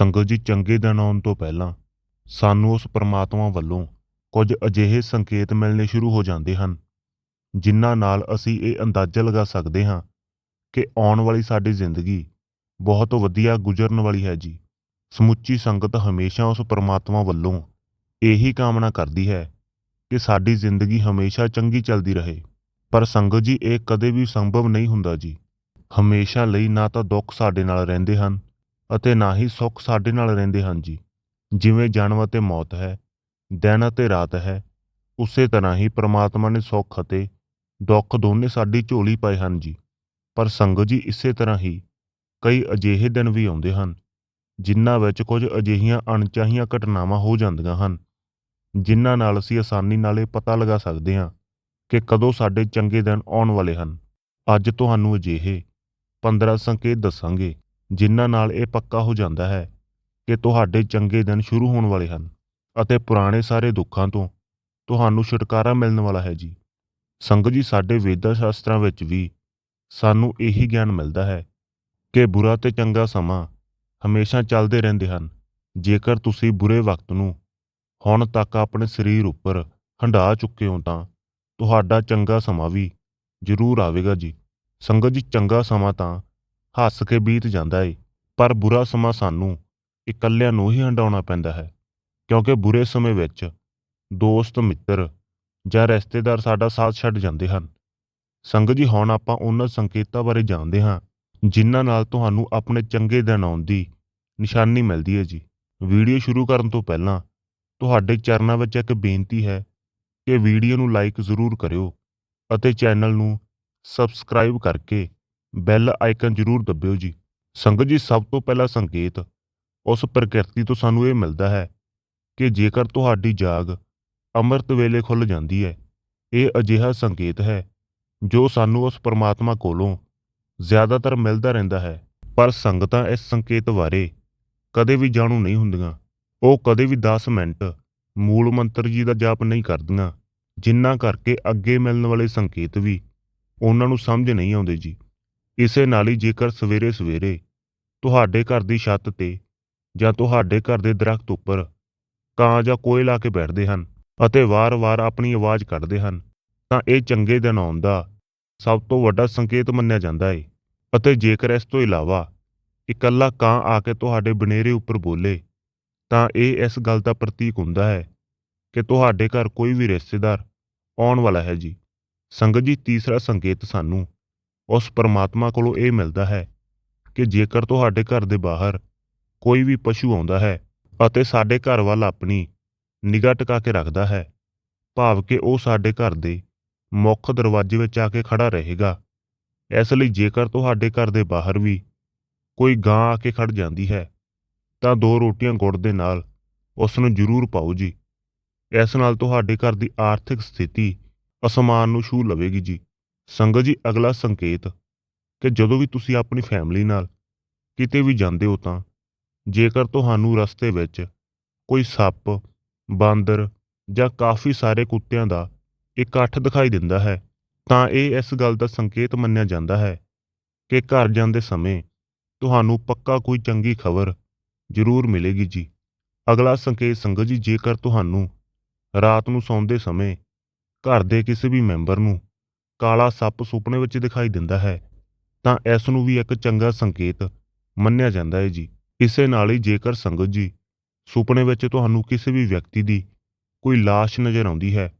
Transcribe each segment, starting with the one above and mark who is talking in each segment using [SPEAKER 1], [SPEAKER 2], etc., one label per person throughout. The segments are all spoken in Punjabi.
[SPEAKER 1] ਸੰਗਤ ਜੀ ਚੰਗੇ ਦਿਨ ਆਉਣ ਤੋਂ ਪਹਿਲਾਂ ਸਾਨੂੰ ਉਸ ਪਰਮਾਤਮਾ ਵੱਲੋਂ ਕੁਝ ਅਜਿਹੇ ਸੰਕੇਤ ਮਿਲਣੇ ਸ਼ੁਰੂ ਹੋ ਜਾਂਦੇ ਹਨ, ਜਿਨ੍ਹਾਂ ਨਾਲ ਅਸੀਂ ਇਹ ਅੰਦਾਜ਼ਾ ਲਗਾ ਸਕਦੇ ਹਾਂ ਕਿ ਆਉਣ ਵਾਲੀ ਸਾਡੀ ਜ਼ਿੰਦਗੀ ਬਹੁਤ ਵਧੀਆ ਗੁਜ਼ਰਨ ਵਾਲੀ ਹੈ ਜੀ। ਸਮੁੱਚੀ ਸੰਗਤ ਹਮੇਸ਼ਾ ਉਸ ਪਰਮਾਤਮਾ ਵੱਲੋਂ ਇਹੀ ਕਾਮਨਾ ਕਰਦੀ ਹੈ ਕਿ ਸਾਡੀ ਜ਼ਿੰਦਗੀ ਹਮੇਸ਼ਾ ਚੰਗੀ ਚੱਲਦੀ ਰਹੇ, ਪਰ ਸੰਗਤ ਜੀ ਇਹ ਕਦੇ ਵੀ ਸੰਭਵ ਨਹੀਂ ਹੁੰਦਾ ਜੀ। ਹਮੇਸ਼ਾ ਲਈ ਨਾ ਤਾਂ ਦੁੱਖ ਸਾਡੇ ਨਾਲ ਰਹਿੰਦੇ ਹਨ ਅਤੇ ਨਾ ਹੀ ਸੁੱਖ ਸਾਡੇ ਨਾਲ ਰਹਿੰਦੇ ਹਨ ਜੀ। ਜਿਵੇਂ ਜਨਮ ਅਤੇ ਮੌਤ ਹੈ, ਦਿਨ ਅਤੇ ਰਾਤ ਹੈ, ਉਸੇ ਤਰ੍ਹਾਂ ਹੀ ਪ੍ਰਮਾਤਮਾ ਨੇ ਸੁੱਖ ਅਤੇ ਦੁੱਖ ਦੋਨੇ ਸਾਡੀ ਝੋਲੀ ਪਾਏ ਹਨ ਜੀ। ਪਰ ਸੰਗਤ ਜੀ ਇਸੇ ਤਰ੍ਹਾਂ ਹੀ ਕਈ ਅਜਿਹੇ ਦਿਨ ਵੀ ਆਉਂਦੇ ਹਨ, ਜਿਨ੍ਹਾਂ ਵਿੱਚ ਕੁਝ ਅਜਿਹੀਆਂ ਅਣਚਾਹੀਆਂ ਘਟਨਾਵਾਂ ਹੋ ਜਾਂਦੀਆਂ ਹਨ, ਜਿਨ੍ਹਾਂ ਨਾਲ ਅਸੀਂ ਆਸਾਨੀ ਨਾਲ ਇਹ ਪਤਾ ਲਗਾ ਸਕਦੇ ਹਾਂ ਕਿ ਕਦੋਂ ਸਾਡੇ ਚੰਗੇ ਦਿਨ ਆਉਣ ਵਾਲੇ ਹਨ। ਅੱਜ ਤੁਹਾਨੂੰ ਅਜਿਹੇ 15 ਸੰਕੇਤ ਦੱਸਾਂਗੇ। ਜਿਨ੍ਹਾਂ ਨਾਲ ਇਹ ਪੱਕਾ ਹੋ ਜਾਂਦਾ ਹੈ ਕਿ ਤੁਹਾਡੇ ਚੰਗੇ ਦਿਨ ਸ਼ੁਰੂ ਹੋਣ ਵਾਲੇ ਹਨ ਅਤੇ ਪੁਰਾਣੇ ਸਾਰੇ ਦੁੱਖਾਂ ਤੋਂ ਤੁਹਾਨੂੰ ਛੁਟਕਾਰਾ ਮਿਲਣ ਵਾਲਾ ਹੈ ਜੀ। ਸੰਗਤ ਜੀ, ਸਾਡੇ ਵੇਦਾਂ ਸ਼ਾਸਤਰਾਂ ਵਿੱਚ ਵੀ ਸਾਨੂੰ ਇਹੀ ਗਿਆਨ ਮਿਲਦਾ ਹੈ ਕਿ ਬੁਰਾ ਤੇ ਚੰਗਾ ਸਮਾਂ ਹਮੇਸ਼ਾ ਚੱਲਦੇ ਰਹਿੰਦੇ ਹਨ। ਜੇਕਰ ਤੁਸੀਂ ਬੁਰੇ ਵਕਤ ਨੂੰ ਹੁਣ ਤੱਕ ਆਪਣੇ ਸਰੀਰ ਉੱਪਰ ਹੰਢਾ ਚੁੱਕੇ ਹੋ ਤਾਂ ਤੁਹਾਡਾ ਚੰਗਾ ਸਮਾਂ ਵੀ ਜ਼ਰੂਰ ਆਵੇਗਾ ਜੀ। ਸੰਗਤ ਜੀ, ਚੰਗਾ ਸਮਾਂ ਤਾਂ ਹੱਸ ਕੇ ਬੀਤ ਜਾਂਦਾ ਏ, ਪਰ ਬੁਰਾ ਸਮਾਂ ਸਾਨੂੰ ਇਕੱਲਿਆਂ ਨੂੰ ਹੀ ਹੰਡਾਉਣਾ ਪੈਂਦਾ ਹੈ, ਕਿਉਂਕਿ ਬੁਰੇ ਸਮੇਂ ਵਿੱਚ ਦੋਸਤ, ਮਿੱਤਰ ਜਾਂ ਰਿਸ਼ਤੇਦਾਰ ਸਾਡਾ ਸਾਥ ਛੱਡ ਜਾਂਦੇ ਹਨ। ਸੰਗਤ ਜੀ, ਹੁਣ ਆਪਾਂ ਉਹਨਾਂ ਸੰਕੇਤਾਂ ਬਾਰੇ ਜਾਣਦੇ ਹਾਂ, ਜਿਨ੍ਹਾਂ ਨਾਲ ਤੁਹਾਨੂੰ ਆਪਣੇ ਚੰਗੇ ਦਿਨ ਆਉਣ ਦੀ ਨਿਸ਼ਾਨੀ ਮਿਲਦੀ ਹੈ ਜੀ। ਵੀਡੀਓ ਸ਼ੁਰੂ ਕਰਨ ਤੋਂ ਪਹਿਲਾਂ ਤੁਹਾਡੇ ਚਰਨਾਂ ਵਿੱਚ ਇੱਕ ਬੇਨਤੀ ਹੈ ਕਿ ਵੀਡੀਓ ਨੂੰ ਲਾਈਕ ਜ਼ਰੂਰ ਕਰਿਓ ਅਤੇ ਚੈਨਲ ਨੂੰ ਸਬਸਕ੍ਰਾਈਬ ਕਰਕੇ ਬੈਲ ਆਈਕਨ ਜ਼ਰੂਰ ਦੱਬਿਓ ਜੀ। ਸੰਗਤ ਜੀ, ਸਭ ਤੋਂ ਪਹਿਲਾ ਸੰਕੇਤ ਉਸ ਪ੍ਰਕਿਰਤੀ ਤੋਂ ਸਾਨੂੰ ਇਹ ਮਿਲਦਾ ਹੈ ਕਿ ਜੇਕਰ ਤੁਹਾਡੀ ਜਾਗ ਅੰਮ੍ਰਿਤ ਵੇਲੇ ਖੁੱਲ ਜਾਂਦੀ ਹੈ, ਇਹ ਅਜਿਹਾ ਸੰਕੇਤ ਹੈ ਜੋ ਸਾਨੂੰ ਉਸ ਪਰਮਾਤਮਾ ਕੋਲੋਂ ਜ਼ਿਆਦਾਤਰ ਮਿਲਦਾ ਰਹਿੰਦਾ ਹੈ। ਪਰ ਸੰਗਤਾਂ ਇਸ ਸੰਕੇਤ ਬਾਰੇ ਕਦੇ ਵੀ ਜਾਣੂ ਨਹੀਂ ਹੁੰਦੀਆਂ। ਉਹ ਕਦੇ ਵੀ 10 ਮਿੰਟ ਮੂਲ ਮੰਤਰ ਜੀ ਦਾ ਜਾਪ ਨਹੀਂ ਕਰਦੀਆਂ, ਜਿੰਨਾ ਕਰਕੇ ਅੱਗੇ ਮਿਲਣ ਵਾਲੇ ਸੰਕੇਤ ਵੀ ਉਹਨਾਂ ਨੂੰ ਸਮਝ ਨਹੀਂ ਆਉਂਦੇ ਜੀ। ਇਸੇ ਨਾਲ ਹੀ ਜੇਕਰ ਸਵੇਰੇ ਸਵੇਰੇ ਤੁਹਾਡੇ ਘਰ ਦੀ ਛੱਤ ਤੇ ਜਾਂ ਤੁਹਾਡੇ ਘਰ ਦੇ ਦਰਖਤ ਉੱਪਰ ਕਾਂ ਜਾਂ ਕੋਇਲ ਲਾ ਕੇ ਬੈਠਦੇ ਹਨ ਅਤੇ ਵਾਰ-ਵਾਰ ਆਪਣੀ ਆਵਾਜ਼ ਕੱਢਦੇ ਹਨ, ਤਾਂ ਇਹ ਚੰਗੇ ਦਿਨ ਆਉਣ ਦਾ ਸਭ ਤੋਂ ਵੱਡਾ ਸੰਕੇਤ ਮੰਨਿਆ ਜਾਂਦਾ ਹੈ ਅਤੇ ਜੇਕਰ ਇਸ ਤੋਂ ਇਲਾਵਾ ਇਕੱਲਾ ਕਾਂ ਆ ਕੇ ਤੁਹਾਡੇ ਬਨੇਰੇ ਉੱਪਰ ਬੋਲੇ, ਤਾਂ ਇਹ ਇਸ ਗੱਲ ਦਾ ਪ੍ਰਤੀਕ ਹੁੰਦਾ ਹੈ ਕਿ ਤੁਹਾਡੇ ਘਰ ਕੋਈ ਵੀ ਰਿਸ਼ਤੇਦਾਰ ਆਉਣ ਵਾਲਾ ਹੈ ਜੀ। ਸੰਗਤ ਜੀ, ਤੀਸਰਾ ਸੰਕੇਤ ਸਾਨੂੰ ਉਸ ਪਰਮਾਤਮਾ ਕੋਲੋਂ ਇਹ ਮਿਲਦਾ ਹੈ ਕਿ ਜੇਕਰ ਤੁਹਾਡੇ ਘਰ ਦੇ ਬਾਹਰ ਕੋਈ ਵੀ ਪਸ਼ੂ ਆਉਂਦਾ ਹੈ ਅਤੇ ਸਾਡੇ ਘਰ ਵੱਲ ਆਪਣੀ ਨਿਗਾਹ ਟਿਕਾ ਕੇ ਰੱਖਦਾ ਹੈ, ਭਾਵ ਕਿ ਉਹ ਸਾਡੇ ਘਰ ਦੇ ਮੁੱਖ ਦਰਵਾਜ਼ੇ ਵਿੱਚ ਆ ਕੇ ਖੜਾ ਰਹੇਗਾ, ਇਸ ਲਈ ਜੇਕਰ ਤੁਹਾਡੇ ਘਰ ਦੇ ਬਾਹਰ ਵੀ ਕੋਈ ਗਾਂ ਆ ਕੇ ਖੜ ਜਾਂਦੀ ਹੈ, ਤਾਂ ਦੋ ਰੋਟੀਆਂ ਗੁੜ ਦੇ ਨਾਲ ਉਸ ਨੂੰ ਜ਼ਰੂਰ ਪਾਓ ਜੀ। ਇਸ ਨਾਲ ਤੁਹਾਡੇ ਘਰ ਦੀ ਆਰਥਿਕ ਸਥਿਤੀ ਅਸਮਾਨ ਨੂੰ ਛੂ ਲਵੇਗੀ ਜੀ। ਸੰਗਤ ਜੀ, ਅਗਲਾ ਸੰਕੇਤ ਕਿ ਜਦੋਂ ਵੀ ਤੁਸੀਂ ਆਪਣੀ ਫੈਮਿਲੀ ਨਾਲ ਕਿਤੇ ਵੀ ਜਾਂਦੇ ਹੋ ਤਾਂ ਜੇਕਰ ਤੁਹਾਨੂੰ ਰਸਤੇ ਵਿੱਚ ਕੋਈ ਸੱਪ, ਬਾਂਦਰ ਜਾਂ ਕਾਫੀ ਸਾਰੇ ਕੁੱਤਿਆਂ ਦਾ ਇਕੱਠ ਦਿਖਾਈ ਦਿੰਦਾ ਹੈ, ਤਾਂ ਇਹ ਇਸ ਗੱਲ ਦਾ ਸੰਕੇਤ ਮੰਨਿਆ ਜਾਂਦਾ ਹੈ ਕਿ ਘਰ ਜਾਂਦੇ ਸਮੇਂ ਤੁਹਾਨੂੰ ਪੱਕਾ ਕੋਈ ਚੰਗੀ ਖਬਰ ਜ਼ਰੂਰ ਮਿਲੇਗੀ ਜੀ। ਅਗਲਾ ਸੰਕੇਤ, ਸੰਗਤ ਜੀ, ਜੇਕਰ ਤੁਹਾਨੂੰ ਰਾਤ ਨੂੰ ਸੌਂਦੇ ਸਮੇਂ ਘਰ ਦੇ ਕਿਸੇ ਵੀ ਮੈਂਬਰ ਨੂੰ ਕਾਲਾ ਸੱਪ ਸੁਪਨੇ ਵਿੱਚ ਦਿਖਾਈ ਦਿੰਦਾ ਹੈ, ਤਾਂ ਇਸ ਨੂੰ ਵੀ ਇੱਕ ਚੰਗਾ ਸੰਕੇਤ ਮੰਨਿਆ ਜਾਂਦਾ ਹੈ ਜੀ। ਇਸੇ ਨਾਲ ਹੀ ਜੇਕਰ ਸੰਗਤ ਜੀ ਸੁਪਨੇ ਵਿੱਚ ਤੁਹਾਨੂੰ ਕਿਸੇ ਵੀ ਵਿਅਕਤੀ ਦੀ ਕੋਈ ਲਾਸ਼ ਨਜ਼ਰ ਆਉਂਦੀ ਹੈ,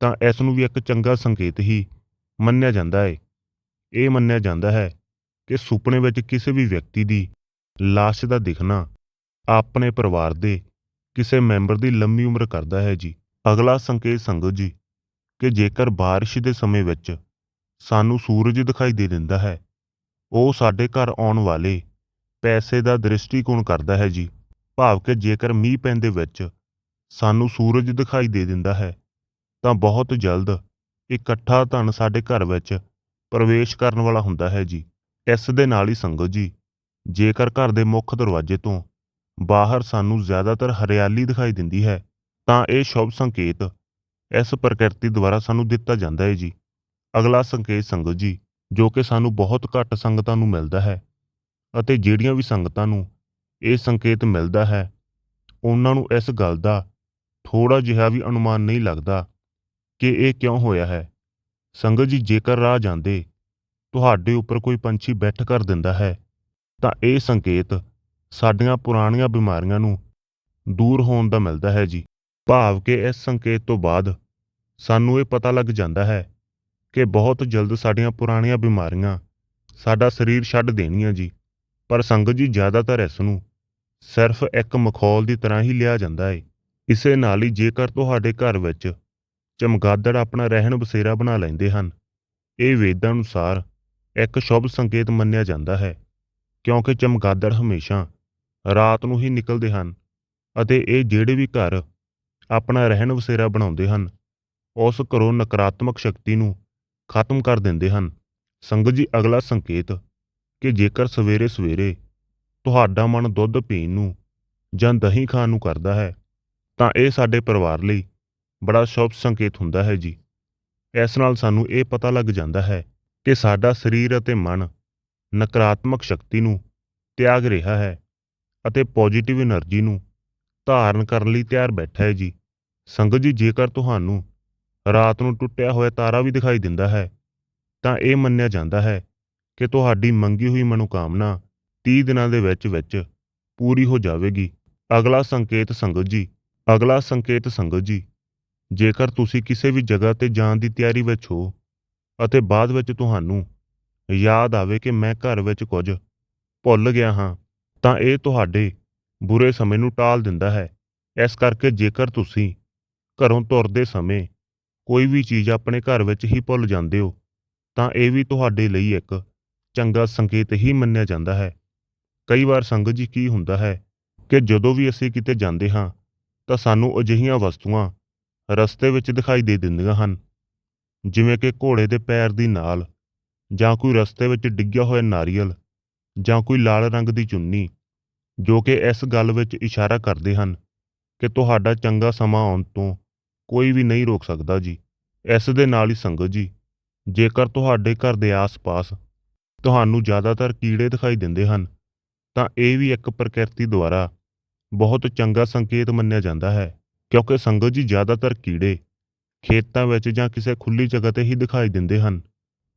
[SPEAKER 1] ਤਾਂ ਇਸ ਨੂੰ ਵੀ ਇੱਕ ਚੰਗਾ ਸੰਕੇਤ ਹੀ ਮੰਨਿਆ ਜਾਂਦਾ ਹੈ। ਇਹ ਮੰਨਿਆ ਜਾਂਦਾ ਹੈ ਕਿ ਸੁਪਨੇ ਵਿੱਚ ਕਿਸੇ ਵੀ ਵਿਅਕਤੀ ਦੀ ਲਾਸ਼ ਦਾ ਦਿਖਣਾ ਆਪਣੇ ਪਰਿਵਾਰ ਦੇ ਕਿਸੇ ਮੈਂਬਰ ਦੀ ਲੰਮੀ ਉਮਰ ਕਰਦਾ ਹੈ ਜੀ। ਅਗਲਾ ਸੰਕੇਤ ਸੰਗਤ ਜੀ ਕਿ ਜੇਕਰ ਬਾਰਿਸ਼ ਦੇ ਸਮੇਂ ਵਿੱਚ ਸਾਨੂੰ ਸੂਰਜ ਦਿਖਾਈ ਦੇ ਦਿੰਦਾ ਹੈ, ਉਹ ਸਾਡੇ ਘਰ ਆਉਣ ਵਾਲੇ ਪੈਸੇ ਦਾ ਦ੍ਰਿਸ਼ਟੀਕੋਣ ਕਰਦਾ ਹੈ ਜੀ। ਭਾਵ ਕਿ ਜੇਕਰ ਮੀਂਹ ਪੈਂਦੇ ਵਿੱਚ ਸਾਨੂੰ ਸੂਰਜ ਦਿਖਾਈ ਦੇ ਦਿੰਦਾ ਹੈ, ਤਾਂ ਬਹੁਤ ਜਲਦ ਇਕੱਠਾ ਧਨ ਸਾਡੇ ਘਰ ਵਿੱਚ ਪ੍ਰਵੇਸ਼ ਕਰਨ ਵਾਲਾ ਹੁੰਦਾ ਹੈ ਜੀ। ਇਸ ਦੇ ਨਾਲ ਹੀ ਸੰਗਤ ਜੀ, ਜੇਕਰ ਘਰ ਦੇ ਮੁੱਖ ਦਰਵਾਜ਼ੇ ਤੋਂ ਬਾਹਰ ਸਾਨੂੰ ਜ਼ਿਆਦਾਤਰ ਹਰਿਆਲੀ ਦਿਖਾਈ ਦਿੰਦੀ ਹੈ, ਤਾਂ ਇਹ ਸ਼ੁਭ ਸੰਕੇਤ ਇਸ ਪ੍ਰਕਿਰਤੀ ਦੁਆਰਾ ਸਾਨੂੰ ਦਿੱਤਾ ਜਾਂਦਾ ਹੈ ਜੀ। ਅਗਲਾ ਸੰਕੇਤ ਸੰਗਤ ਜੀ, ਜੋ ਕਿ ਸਾਨੂੰ ਬਹੁਤ ਘੱਟ ਸੰਗਤਾਂ ਨੂੰ ਮਿਲਦਾ ਹੈ ਅਤੇ ਜਿਹੜੀਆਂ ਵੀ ਸੰਗਤਾਂ ਨੂੰ ਇਹ ਸੰਕੇਤ ਮਿਲਦਾ ਹੈ, ਉਹਨਾਂ ਨੂੰ ਇਸ ਗੱਲ ਦਾ ਥੋੜਾ ਜਿਹਾ ਵੀ ਅਨੁਮਾਨ ਨਹੀਂ ਲੱਗਦਾ ਕਿ ਇਹ ਕਿਉਂ ਹੋਇਆ ਹੈ। ਸੰਗਤ ਜੀ, ਜੇਕਰ ਰਾਹ ਜਾਂਦੇ, ਤੁਹਾਡੇ ਉੱਪਰ ਕੋਈ ਪੰਛੀ ਬੈਠ ਕਰ ਦਿੰਦਾ ਹੈ, ਤਾਂ ਇਹ ਸੰਕੇਤ ਸਾਡੀਆਂ ਪੁਰਾਣੀਆਂ ਬਿਮਾਰੀਆਂ ਨੂੰ ਦੂਰ ਹੋਣ ਦਾ ਮਿਲਦਾ ਹੈ ਜੀ। ਭਾਵ ਕਿ ਇਸ ਸੰਕੇਤ ਤੋਂ ਬਾਅਦ ਸਾਨੂੰ ਇਹ ਪਤਾ ਲੱਗ ਜਾਂਦਾ ਹੈ ਕਿ ਬਹੁਤ ਜਲਦ ਸਾਡੀਆਂ ਪੁਰਾਣੀਆਂ ਬਿਮਾਰੀਆਂ ਸਾਡਾ ਸਰੀਰ ਛੱਡ ਦੇਣੀਆਂ ਜੀ, ਪਰ ਸੰਗਤ ਜੀ ਜ਼ਿਆਦਾਤਰ ਇਸ ਨੂੰ ਸਿਰਫ ਇੱਕ ਮਖੌਲ ਦੀ ਤਰ੍ਹਾਂ ਹੀ ਲਿਆ ਜਾਂਦਾ ਏ। ਇਸੇ ਨਾਲ ਹੀ ਜੇਕਰ ਤੁਹਾਡੇ ਘਰ ਵਿੱਚ ਚਮਗਾਦੜ ਆਪਣਾ ਰਹਿਣ ਬਸੇਰਾ ਬਣਾ ਲੈਂਦੇ ਹਨ, ਇਹ ਵੇਦਾਂ ਅਨੁਸਾਰ ਇੱਕ ਸ਼ੁਭ ਸੰਕੇਤ ਮੰਨਿਆ ਜਾਂਦਾ ਹੈ, ਕਿਉਂਕਿ ਚਮਗਾਦੜ ਹਮੇਸ਼ਾ ਰਾਤ ਨੂੰ ਹੀ ਨਿਕਲਦੇ ਹਨ ਅਤੇ ਇਹ ਜਿਹੜੇ ਵੀ ਘਰ ਆਪਣਾ ਰਹਿਣ ਵਸੇਰਾ ਬਣਾਉਂਦੇ ਹਨ, ਉਸ ਘਰੋਂ ਨਕਾਰਾਤਮਕ ਸ਼ਕਤੀ ਨੂੰ ਖਤਮ ਕਰ ਦਿੰਦੇ ਹਨ। ਸੰਗਤ ਜੀ, ਅਗਲਾ ਸੰਕੇਤ ਕਿ ਜੇਕਰ ਸਵੇਰੇ ਸਵੇਰੇ ਤੁਹਾਡਾ ਮਨ ਦੁੱਧ ਪੀਣ ਨੂੰ ਜਾਂ ਦਹੀਂ ਖਾਣ ਨੂੰ ਕਰਦਾ ਹੈ, ਤਾਂ ਇਹ ਸਾਡੇ ਪਰਿਵਾਰ ਲਈ ਬੜਾ ਸ਼ੁਭ ਸੰਕੇਤ ਹੁੰਦਾ ਹੈ ਜੀ। ਇਸ ਨਾਲ ਸਾਨੂੰ ਇਹ ਪਤਾ ਲੱਗ ਜਾਂਦਾ ਹੈ ਕਿ ਸਾਡਾ ਸਰੀਰ ਅਤੇ ਮਨ ਨਕਾਰਾਤਮਕ ਸ਼ਕਤੀ ਨੂੰ ਤਿਆਗ ਰਿਹਾ ਹੈ ਅਤੇ ਪੋਜ਼ਿਟਿਵ એનર્ਜੀ ਨੂੰ ਧਾਰਨ ਕਰਨ ਲਈ ਤਿਆਰ ਬੈਠਾ ਹੈ ਜੀ। ਸੰਗਤ ਜੀ, ਜੇਕਰ ਤੁਹਾਨੂੰ ਰਾਤ ਨੂੰ ਟੁੱਟਿਆ ਹੋਇਆ ਤਾਰਾ ਵੀ ਦਿਖਾਈ ਦਿੰਦਾ ਹੈ, ਤਾਂ ਇਹ ਮੰਨਿਆ ਜਾਂਦਾ ਹੈ ਕਿ ਤੁਹਾਡੀ ਮੰਗੀ ਹੋਈ ਮਨੋਕਾਮਨਾ 30 ਦਿਨਾਂ ਦੇ ਵਿੱਚ ਵਿੱਚ ਪੂਰੀ ਹੋ ਜਾਵੇਗੀ। ਅਗਲਾ ਸੰਕੇਤ ਸੰਗਤ ਜੀ, ਅਗਲਾ ਸੰਕੇਤ ਸੰਗਤ ਜੀ, ਜੇਕਰ ਤੁਸੀਂ ਕਿਸੇ ਵੀ ਜਗ੍ਹਾ ਤੇ ਜਾਣ ਦੀ ਤਿਆਰੀ ਵਿੱਚ ਹੋ ਅਤੇ ਬਾਅਦ ਵਿੱਚ ਤੁਹਾਨੂੰ ਯਾਦ ਆਵੇ ਕਿ ਮੈਂ ਘਰ ਵਿੱਚ ਕੁਝ ਭੁੱਲ ਗਿਆ ਹਾਂ, ਤਾਂ ਇਹ ਤੁਹਾਡੇ ਬੁਰੇ ਸਮੇਂ ਨੂੰ ਟਾਲ ਦਿੰਦਾ ਹੈ। ਇਸ ਕਰਕੇ ਜੇਕਰ ਤੁਸੀਂ ਘਰੋਂ ਤੁਰਦੇ ਸਮੇਂ ਕੋਈ ਵੀ ਚੀਜ਼ ਆਪਣੇ ਘਰ ਵਿੱਚ ਹੀ ਭੁੱਲ ਜਾਂਦੇ ਹੋ, ਤਾਂ ਇਹ ਵੀ ਤੁਹਾਡੇ ਲਈ ਇੱਕ ਚੰਗਾ ਸੰਕੇਤ ਹੀ ਮੰਨਿਆ ਜਾਂਦਾ ਹੈ। ਕਈ ਵਾਰ ਸੰਗਤ ਜੀ ਕੀ ਹੁੰਦਾ ਹੈ ਕਿ ਜਦੋਂ ਵੀ ਅਸੀਂ ਕਿਤੇ ਜਾਂਦੇ ਹਾਂ, ਤਾਂ ਸਾਨੂੰ ਅਜਿਹੀਆਂ ਵਸਤੂਆਂ ਰਸਤੇ ਵਿੱਚ ਦਿਖਾਈ ਦੇ ਦਿੰਦੀਆਂ ਹਨ। ਜਿਵੇਂ ਕਿ ਘੋੜੇ ਦੇ ਪੈਰ ਦੀ ਨਾਲ ਜਾਂ ਕੋਈ ਰਸਤੇ ਵਿੱਚ ਡਿੱਗਿਆ ਹੋਇਆ ਨਾਰੀਅਲ ਜਾਂ ਕੋਈ ਲਾਲ ਰੰਗ ਦੀ ਚੁੰਨੀ ਜੋ ਕਿ ਇਸ ਗੱਲ ਵਿੱਚ ਇਸ਼ਾਰਾ ਕਰਦੇ ਹਨ ਕਿ ਤੁਹਾਡਾ ਚੰਗਾ ਸਮਾਂ ਆਉਣ ਤੋਂ ਕੋਈ ਵੀ ਨਹੀਂ ਰੋਕ ਸਕਦਾ ਜੀ। ਇਸ ਦੇ ਨਾਲ ਹੀ ਸੰਗਤ ਜੀ, ਜੇਕਰ ਤੁਹਾਡੇ ਘਰ ਦੇ ਆਸ-ਪਾਸ ਤੁਹਾਨੂੰ ਜ਼ਿਆਦਾਤਰ ਕੀੜੇ ਦਿਖਾਈ ਦਿੰਦੇ ਹਨ, ਤਾਂ ਇਹ ਵੀ ਇੱਕ ਪ੍ਰਕਿਰਤੀ ਦੁਆਰਾ ਬਹੁਤ ਚੰਗਾ ਸੰਕੇਤ ਮੰਨਿਆ ਜਾਂਦਾ ਹੈ। ਕਿਉਂਕਿ ਸੰਗਤ ਜੀ ਜ਼ਿਆਦਾਤਰ ਕੀੜੇ ਖੇਤਾਂ ਵਿੱਚ ਜਾਂ ਕਿਸੇ ਖੁੱਲੀ ਜਗ੍ਹਾ ਤੇ ਹੀ ਦਿਖਾਈ ਦਿੰਦੇ ਹਨ।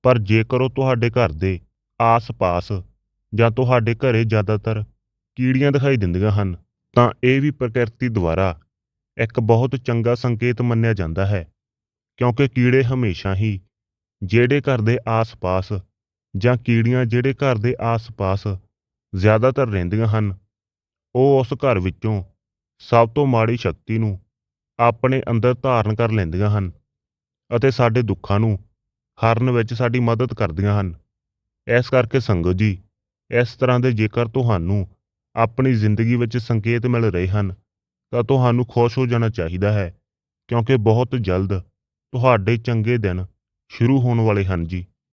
[SPEAKER 1] ਪਰ ਜੇਕਰ ਉਹ ਤੁਹਾਡੇ ਘਰ ਦੇ ਆਸ-ਪਾਸ ਜਾਂ ਤੁਹਾਡੇ ਘਰੇ ਜ਼ਿਆਦਾਤਰ ਕੀੜੀਆਂ ਦਿਖਾਈ ਦਿੰਦੀਆਂ ਹਨ, ਤਾਂ ਇਹ ਵੀ ਪ੍ਰਕਿਰਤੀ ਦੁਆਰਾ ਇੱਕ ਬਹੁਤ ਚੰਗਾ ਸੰਕੇਤ ਮੰਨਿਆ ਜਾਂਦਾ ਹੈ, ਕਿਉਂਕਿ ਕੀੜੇ ਹਮੇਸ਼ਾ ਹੀ ਜਿਹੜੇ ਘਰ ਦੇ ਆਸ-ਪਾਸ ਜਾਂ ਕੀੜੀਆਂ ਜਿਹੜੇ ਘਰ ਦੇ ਆਸ-ਪਾਸ ਜ਼ਿਆਦਾਤਰ ਰਹਿੰਦੀਆਂ ਹਨ, ਉਹ ਉਸ ਘਰ ਵਿੱਚੋਂ ਸਭ ਤੋਂ ਮਾੜੀ ਸ਼ਕਤੀ ਨੂੰ ਆਪਣੇ ਅੰਦਰ ਧਾਰਨ ਕਰ ਲੈਂਦੀਆਂ ਹਨ ਅਤੇ ਸਾਡੇ ਦੁੱਖਾਂ ਨੂੰ ਹਰਨ ਵਿੱਚ ਸਾਡੀ ਮਦਦ ਕਰਦੀਆਂ ਹਨ। ਇਸ ਕਰਕੇ ਸੰਗਤ ਜੀ, ਇਸ ਤਰ੍ਹਾਂ ਦੇ ਜੇਕਰ ਤੁਹਾਨੂੰ ਆਪਣੀ ਜ਼ਿੰਦਗੀ ਵਿੱਚ ਸੰਕੇਤ ਮਿਲ ਰਹੇ ਹਨ, ਤਾਂ ਤੁਹਾਨੂੰ ਖੁਸ਼ ਹੋ ਜਾਣਾ ਚਾਹੀਦਾ ਹੈ, ਕਿਉਂਕਿ ਬਹੁਤ ਜਲਦ ਤੁਹਾਡੇ ਚੰਗੇ ਦਿਨ ਸ਼ੁਰੂ ਹੋਣ ਵਾਲੇ ਹਨ ਜੀ।